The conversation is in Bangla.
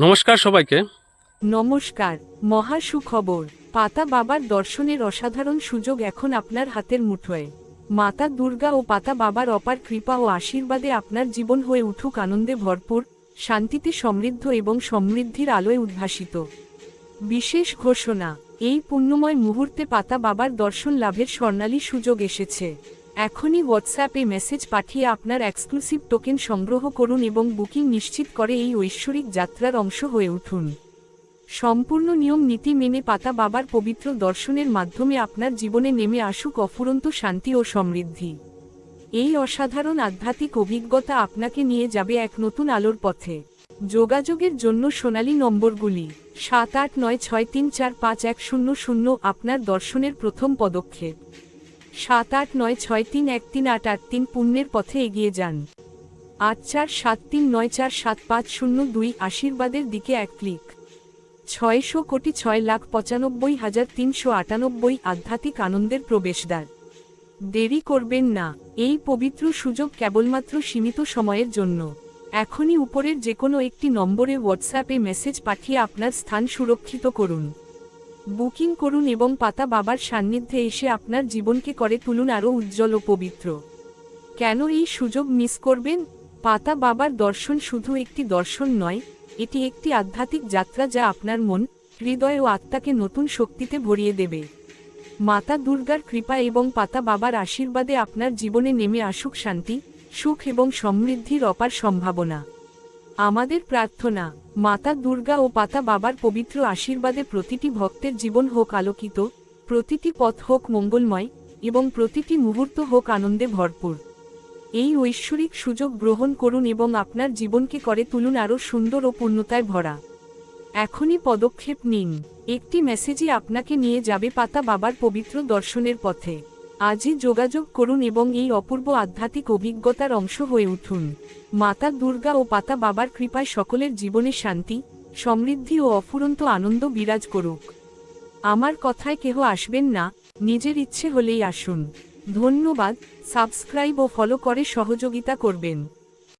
নমস্কার সবাইকে। নমস্কার, মহা সুখবর। পাতা বাবার দর্শনের অসাধারণ সুযোগ এখন আপনার হাতের মুঠোয়। মাতা দুর্গা ও পাতা বাবার অপার কৃপা ও আশীর্বাদে আপনার জীবন হয়ে উঠুক আনন্দে ভরপুর, শান্তিতে সমৃদ্ধ এবং সমৃদ্ধির আলোয় উদ্ভাসিত। বিশেষ ঘোষণা, এই পুণ্যময় মুহূর্তে পাতা বাবার দর্শন লাভের স্বর্ণালী সুযোগ এসেছে। এখনই হোয়াটসঅ্যাপে মেসেজ পাঠিয়ে আপনার এক্সক্লুসিভ টোকেন সংগ্রহ করুন এবং বুকিং নিশ্চিত করে এই ঐশ্বরিক যাত্রার অংশ হয়ে উঠুন। সম্পূর্ণ নিয়ম নীতি মেনে পাতা বাবার পবিত্র দর্শনের মাধ্যমে আপনার জীবনে নেমে আসুক অফুরন্ত শান্তি ও সমৃদ্ধি। এই অসাধারণ আধ্যাত্মিক অভিজ্ঞতা আপনাকে নিয়ে যাবে এক নতুন আলোর পথে। যোগাযোগের জন্য সোনালী নম্বরগুলি সাত আট নয় ছয় তিন চার পাঁচ এক শূন্য শূন্য আপনার দর্শনের প্রথম পদক্ষেপ। সাত আট নয় ছয় তিন এক তিন আট আট তিন পুণ্যের পথে এগিয়ে যান। আট চার সাত তিন নয় চার সাত পাঁচ শূন্য দুই আশীর্বাদের দিকে এক ক্লিক। ছয়শো কোটি ছয় লাখ পঁচানব্বই হাজার তিনশো আটানব্বই আধ্যাত্মিক আনন্দের প্রবেশদ্বার। দেরি করবেন না, এই পবিত্র সুযোগ কেবলমাত্র সীমিত সময়ের জন্য। এখনই উপরের যে কোনো একটি নম্বরে হোয়াটসঅ্যাপে মেসেজ পাঠিয়ে আপনার স্থান সুরক্ষিত করুন। বুকিং করুন এবং পাতা বাবার সান্নিধ্যে এসে আপনার জীবনকে করে তুলুন আরও উজ্জ্বল ও পবিত্র। কেন এই সুযোগ মিস করবেন? পাতা বাবার দর্শন শুধু একটি দর্শন নয়, এটি একটি আধ্যাত্মিক যাত্রা যা আপনার মন, হৃদয় ও আত্মাকে নতুন শক্তিতে ভরিয়ে দেবে। মাতা দুর্গার কৃপা এবং পাতা বাবার আশীর্বাদে আপনার জীবনে নেমে আসুক শান্তি, সুখ এবং সমৃদ্ধির অপার সম্ভাবনা। আমাদের প্রার্থনা, মাতা দুর্গা ও পাতা বাবার পবিত্র আশীর্বাদে প্রতিটি ভক্তের জীবন হোক আলোকিত, প্রতিটি পথ হোক মঙ্গলময় এবং প্রতিটি মুহূর্ত হোক আনন্দে ভরপুর। এই ঐশ্বরিক সুযোগ গ্রহণ করুন এবং আপনার জীবনকে করে তুলুন আরও সুন্দর ও পূর্ণতায় ভরা। এখনই পদক্ষেপ নিন। একটি মেসেজই আপনাকে নিয়ে যাবে পাতা বাবার পবিত্র দর্শনের পথে। আজই যোগাযোগ করুন এবং এই অপূর্ব আধ্যাত্মিক অভিজ্ঞতার অংশ হয়ে উঠুন। মাতা দুর্গা ও পাতা বাবার কৃপায় সকলের জীবনে শান্তি, সমৃদ্ধি ও অফুরন্ত আনন্দ বিরাজ করুক। আমার কথায় কেহ আসবেন না, নিজের ইচ্ছে হলেই আসুন। ধন্যবাদ, সাবস্ক্রাইব ও ফলো করে সহযোগিতা করবেন।